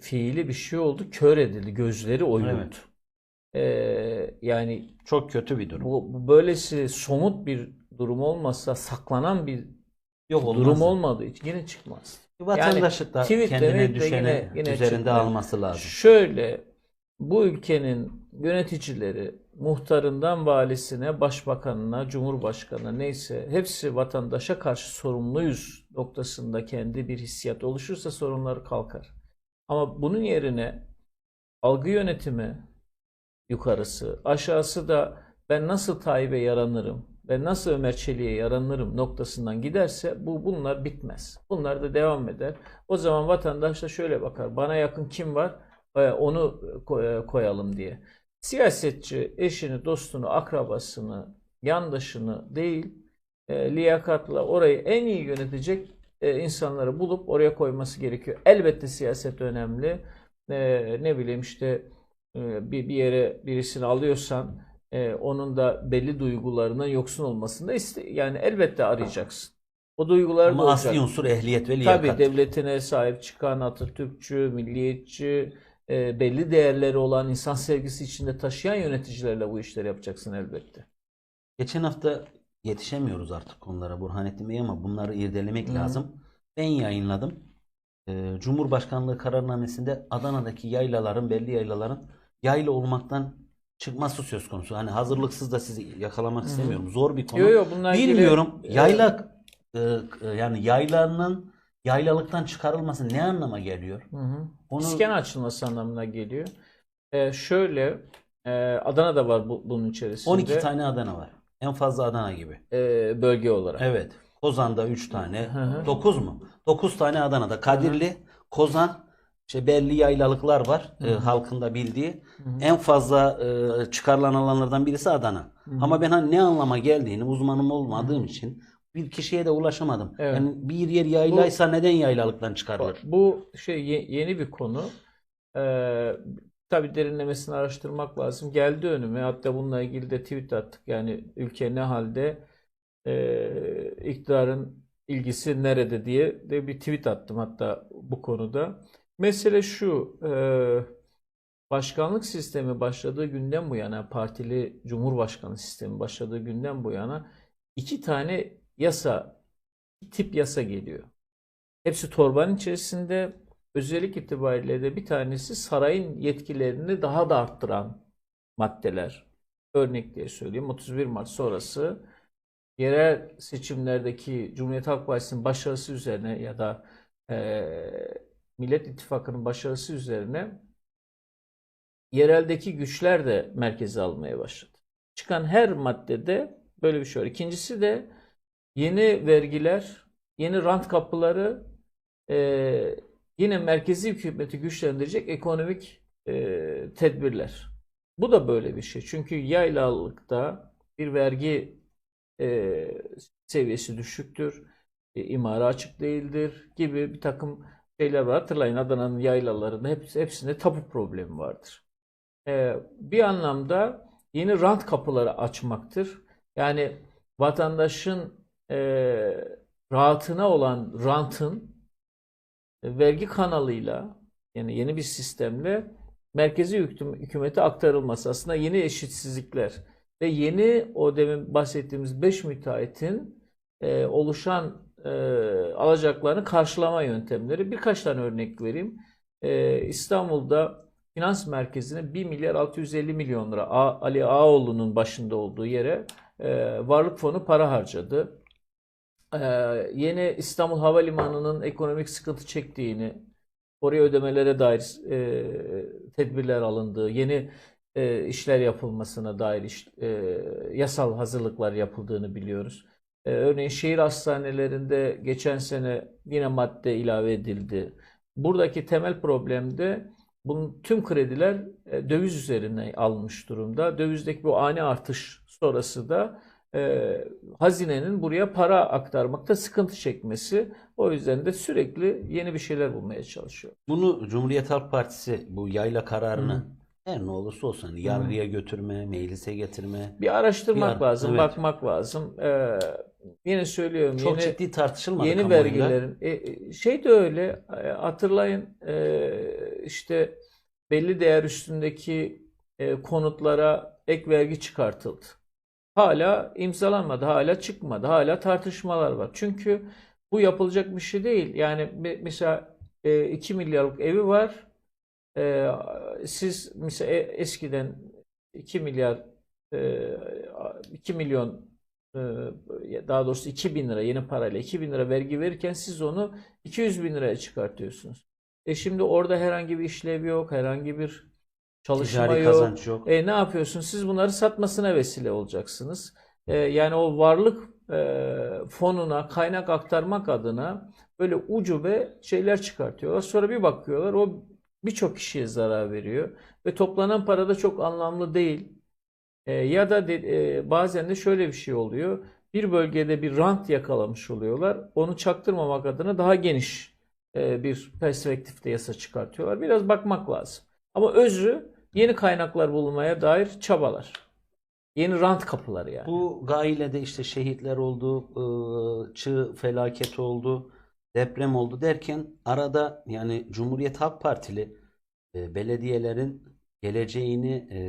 fiili bir şey oldu. Kör edildi. Gözleri oyuldu. Evet. Ee, yani Çok kötü bir durum. bu, bu böylesi somut bir durum olmasa saklanan bir Yok olmaz. durum olmadığı için yine çıkmaz. Vatandaş da tweet kendine düşeni yine- yine üzerinde çıkmıyor. alması lazım. Şöyle bu ülkenin yöneticileri muhtarından valisine, başbakanına, cumhurbaşkanına neyse hepsi vatandaşa karşı sorumluyuz noktasında kendi bir hissiyat oluşursa sorunları kalkar. Ama bunun yerine algı yönetimi yukarısı, aşağısı da ben nasıl Tayyip'e yaranırım, ben nasıl Ömer Çelik'e yaranırım noktasından giderse bu bunlar bitmez. Bunlar da devam eder. O zaman vatandaş da şöyle bakar. Bana yakın kim var? Ee, Onu koy- koyalım diye. Siyasetçi eşini, dostunu, akrabasını, yandaşını değil, e, liyakatla orayı en iyi yönetecek e, insanları bulup oraya koyması gerekiyor. Elbette siyaset önemli. E, ne bileyim işte e, bir bir yere birisini alıyorsan e, onun da belli duygularından yoksun olmasını da iste yani elbette arayacaksın. O duygular Ama asli unsur ehliyet ve liyakat. Tabii devletine sahip çıkan Atatürkçü, milliyetçi, e, belli değerleri olan insan sevgisi içinde taşıyan yöneticilerle bu işleri yapacaksın elbette. Geçen hafta yetişemiyoruz artık konulara Burhanettin Bey ama bunları irdelemek Hı. lazım. Ben yayınladım. Ee, Cumhurbaşkanlığı kararnamesinde Adana'daki yaylaların, belli yaylaların yayla olmaktan çıkması söz konusu. Hani hazırlıksız da sizi yakalamak Hı istemiyorum. Zor bir konu. Bunlar ilgili- Bilmiyorum. e, Yayla e, yani yaylanın yaylalıktan çıkarılması ne anlama geliyor? Hı hı. Onu İskan açılması anlamına geliyor. E, şöyle e, Adana'da var bu, bunun içerisinde 12 tane Adana var. En fazla Adana gibi. e, bölge olarak. Evet. Kozan'da 3 tane. Hı hı. 9 mu? 9 tane Adana'da. Kadirli, Kozan, işte belli yaylalıklar var. Hı e, hı. halkın da bildiği. Hı hı. En fazla e, çıkarılan alanlardan birisi Adana. Hı hı. Ama ben hani ne anlama geldiğini uzmanım olmadığım için bir kişiye de ulaşamadım. Evet. Yani bir yer yaylaysa neden yaylalıktan çıkarılır? Bu şey ye- yeni bir konu. Ee, tabii derinlemesine araştırmak lazım. Geldi önüme. Hatta bununla ilgili de tweet attık. Yani ülke ne halde e, iktidarın ilgisi nerede diye de bir tweet attım hatta bu konuda. Mesele şu. e, başkanlık sistemi başladığı günden bu yana partili cumhurbaşkanı sistemi başladığı günden bu yana iki tane yasa tip yasa geliyor. Hepsi torbanın içerisinde. Özellik itibariyle de bir tanesi sarayın yetkilerini daha da arttıran maddeler. Örnek diye söyleyeyim. 31 Mart sonrası yerel seçimlerdeki Cumhuriyet Halk Partisi'nin başarısı üzerine ya da eee, Millet İttifakı'nın başarısı üzerine yereldeki güçler de merkeze almaya başladı. Çıkan her maddede böyle bir şey var. İkincisi de yeni vergiler, yeni rant kapıları e, yine merkezi hükümeti güçlendirecek ekonomik e, tedbirler. Bu da böyle bir şey. Çünkü yaylalıkta bir vergi e, seviyesi düşüktür, e, imara açık değildir gibi bir takım şeyler var. Hatırlayın Adana'nın yaylalarında hepsi, hepsinde tapu problemi vardır. E, bir anlamda yeni rant kapıları açmaktır. Yani vatandaşın e, rahatına olan rantın vergi kanalıyla yani yeni bir sistemle merkezi hüküm, hükümete aktarılması aslında yeni eşitsizlikler ve yeni o demin bahsettiğimiz 5 müteahhitin e, oluşan e, alacaklarını karşılama yöntemleri. Birkaç tane örnek vereyim. E, İstanbul'da finans merkezine 1 milyar 650 milyon lira Ali Ağoğlu'nun başında olduğu yere e, Varlık Fonu para harcadı. Ee, yeni İstanbul Havalimanı'nın ekonomik sıkıntı çektiğini, oraya ödemelere dair e, tedbirler alındığı, yeni e, işler yapılmasına dair iş- e, yasal hazırlıklar yapıldığını biliyoruz. E, örneğin şehir hastanelerinde geçen sene yine madde ilave edildi. Buradaki temel problem de bunun tüm krediler e, döviz üzerine alınmış durumda. Dövizdeki bu ani artış sonrası da e, hazinenin buraya para aktarmakta sıkıntı çekmesi. O yüzden de sürekli yeni bir şeyler bulmaya çalışıyor. Bunu Cumhuriyet Halk Partisi bu yayla kararını Hı. her ne olursa olsun yargıya götürme, meclise getirme Bir araştırmak Bir- lazım, evet. bakmak lazım. E, yine söylüyorum çok yeni ciddi tartışılmadı yeni vergilerin e, e, şey de öyle e, hatırlayın e, işte belli değer üstündeki e, konutlara ek vergi çıkartıldı. Hala imzalanmadı, hala çıkmadı, hala tartışmalar var. Çünkü bu yapılacak bir şey değil. Yani me- mesela e, 2 milyarlık evi var. E, siz mesela e- eskiden 2 milyar e, 2 milyon e, daha doğrusu 2 bin lira yeni parayla 2 bin lira vergi verirken siz onu 200 bin liraya çıkartıyorsunuz. E şimdi orada herhangi bir işlev yok, herhangi bir çalışma Ticari yok. kazanç yok. E, ne yapıyorsunuz? Siz bunları satmasına vesile olacaksınız. E, yani o varlık e, fonuna kaynak aktarmak adına böyle ucube şeyler çıkartıyorlar. Sonra bir bakıyorlar o birçok kişiye zarar veriyor ve toplanan para da çok anlamlı değil. E, ya da de- e, bazen de şöyle bir şey oluyor. Bir bölgede bir rant yakalamış oluyorlar. Onu çaktırmamak adına daha geniş e, bir perspektifte yasa çıkartıyorlar. Biraz bakmak lazım. Ama özü yeni kaynaklar bulmaya dair çabalar. Yeni rant kapıları yani. Bu gailede işte şehitler oldu, ıı, çığ felaket oldu, deprem oldu derken arada yani Cumhuriyet Halk Partili e, belediyelerin geleceğini e,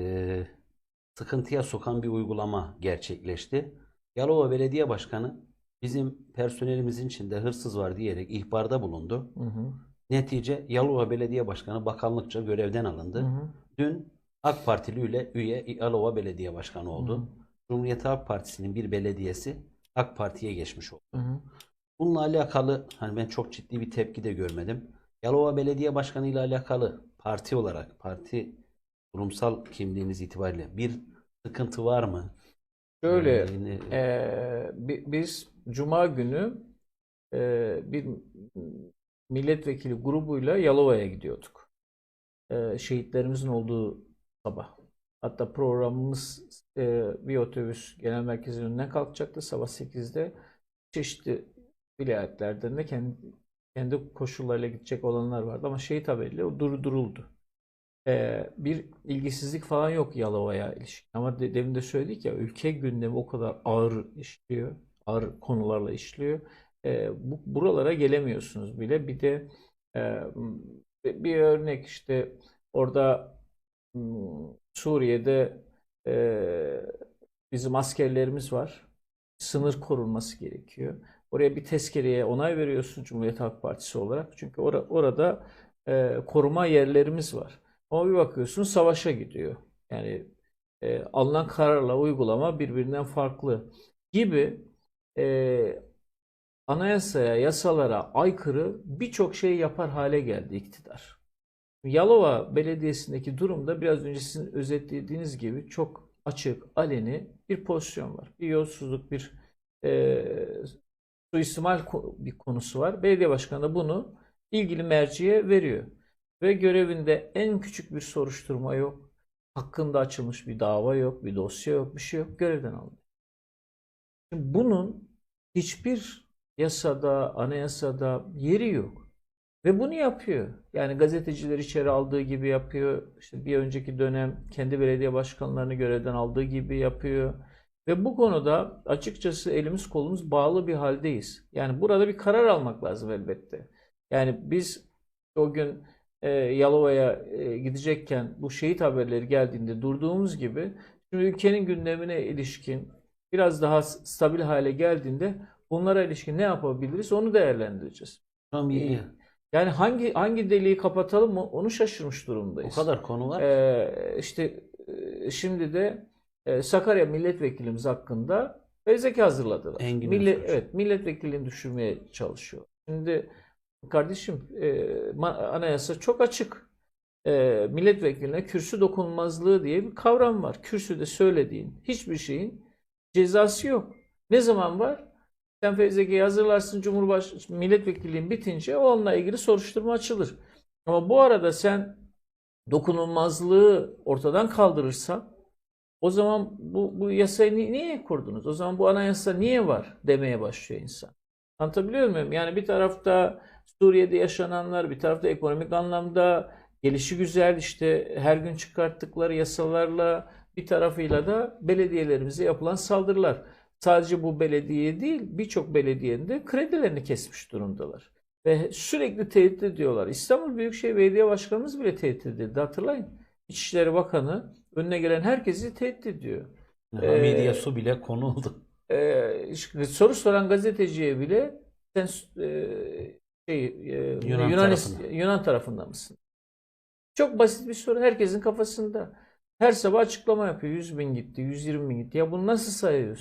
sıkıntıya sokan bir uygulama gerçekleşti. Yalova Belediye Başkanı bizim personelimizin içinde hırsız var diyerek ihbarda bulundu. Hı hı, Netice Yalova Belediye Başkanı bakanlıkça görevden alındı. hı hı, Dün AK Partili üye, üye Yalova Belediye Başkanı oldu. hı Cumhuriyet Halk Partisi'nin bir belediyesi AK Parti'ye geçmiş oldu. hı, hı. Bununla alakalı hani ben çok ciddi bir tepki de görmedim. Yalova Belediye Başkanı ile alakalı parti olarak, parti kurumsal kimliğiniz itibariyle bir sıkıntı var mı? Şöyle Ee, bi- biz Cuma günü e, bir milletvekili grubuyla Yalova'ya gidiyorduk. Ee, şehitlerimizin olduğu sabah. Hatta programımız e, bir otobüs genel merkezin önüne kalkacaktı sabah 8'de. Çeşitli vilayetlerden de kendi, kendi koşullarıyla gidecek olanlar vardı ama şehit haberiyle o durduruldu. Ee, bir ilgisizlik falan yok Yalova'ya ilişkin. Ama de, demin de söyledik ya ülke gündemi o kadar ağır işliyor. Ağır konularla işliyor. Ee, bu, buralara gelemiyorsunuz bile. Bir de e, bir örnek işte orada Suriye'de e, bizim askerlerimiz var. Sınır korunması gerekiyor. Oraya bir tezkereye onay veriyorsun Cumhuriyet Halk Partisi olarak. Çünkü ora- orada e, koruma yerlerimiz var. Ama bir bakıyorsun savaşa gidiyor. Yani e, alınan kararla uygulama birbirinden farklı gibi e, anayasaya, yasalara aykırı birçok şey yapar hale geldi iktidar. Yalova Belediyesi'ndeki durumda biraz önce sizin özetlediğiniz gibi çok açık, aleni bir pozisyon var. Bir yolsuzluk, bir e, suistimal bir konusu var. Belediye başkanı da bunu ilgili merciye veriyor. Ve görevinde en küçük bir soruşturma yok. Hakkında açılmış bir dava yok, bir dosya yok, bir şey yok. Görevden alınıyor. Şimdi bunun hiçbir yasada, anayasada yeri yok. Ve bunu yapıyor. Yani gazeteciler içeri aldığı gibi yapıyor. İşte bir önceki dönem kendi belediye başkanlarını görevden aldığı gibi yapıyor. Ve bu konuda açıkçası elimiz kolumuz bağlı bir haldeyiz. Yani burada bir karar almak lazım elbette. Yani biz o gün e, Yalova'ya e, gidecekken bu şehit haberleri geldiğinde durduğumuz gibi şimdi ülkenin gündemine ilişkin biraz daha stabil hale geldiğinde bunlara ilişkin ne yapabiliriz onu değerlendireceğiz. An bir- Yani hangi hangi deliği kapatalım mı onu şaşırmış o durumdayız. kadar konu var. Ee, işte e, şimdi de e, Sakarya milletvekilimiz hakkında fezleke hazırladılar. Engin Millet, Özkoç. evet, milletvekilini düşürmeye çalışıyor. Şimdi kardeşim e, anayasa çok açık. E, milletvekiline kürsü dokunulmazlığı diye bir kavram var. Kürsüde söylediğin hiçbir şeyin cezası yok. Ne zaman var? Sen fezlekeyi hazırlarsın Cumhurbaş milletvekilliğin bitince onunla ilgili soruşturma açılır. Ama bu arada sen dokunulmazlığı ortadan kaldırırsan o zaman bu, bu yasayı ni- niye kurdunuz? O zaman bu anayasa niye var demeye başlıyor insan. Anlatabiliyor muyum? Yani bir tarafta Suriye'de yaşananlar, bir tarafta ekonomik anlamda gelişi güzel işte her gün çıkarttıkları yasalarla bir tarafıyla da belediyelerimize yapılan saldırılar. Sadece bu belediye değil birçok belediyenin de kredilerini kesmiş durumdalar. Ve sürekli tehdit ediyorlar. İstanbul Büyükşehir Belediye Başkanımız bile tehdit edildi. Hatırlayın. İçişleri Bakanı önüne gelen herkesi tehdit ediyor. Hamidiye Ee, su bile konuldu. Ee, soru soran gazeteciye bile sen e, şey, e, Yunan Yunanis- tarafında. Yunan tarafında mısın? Çok basit bir soru. Herkesin kafasında. Her sabah açıklama yapıyor. 100 bin gitti, 120 bin gitti. Ya bunu nasıl sayıyorsun?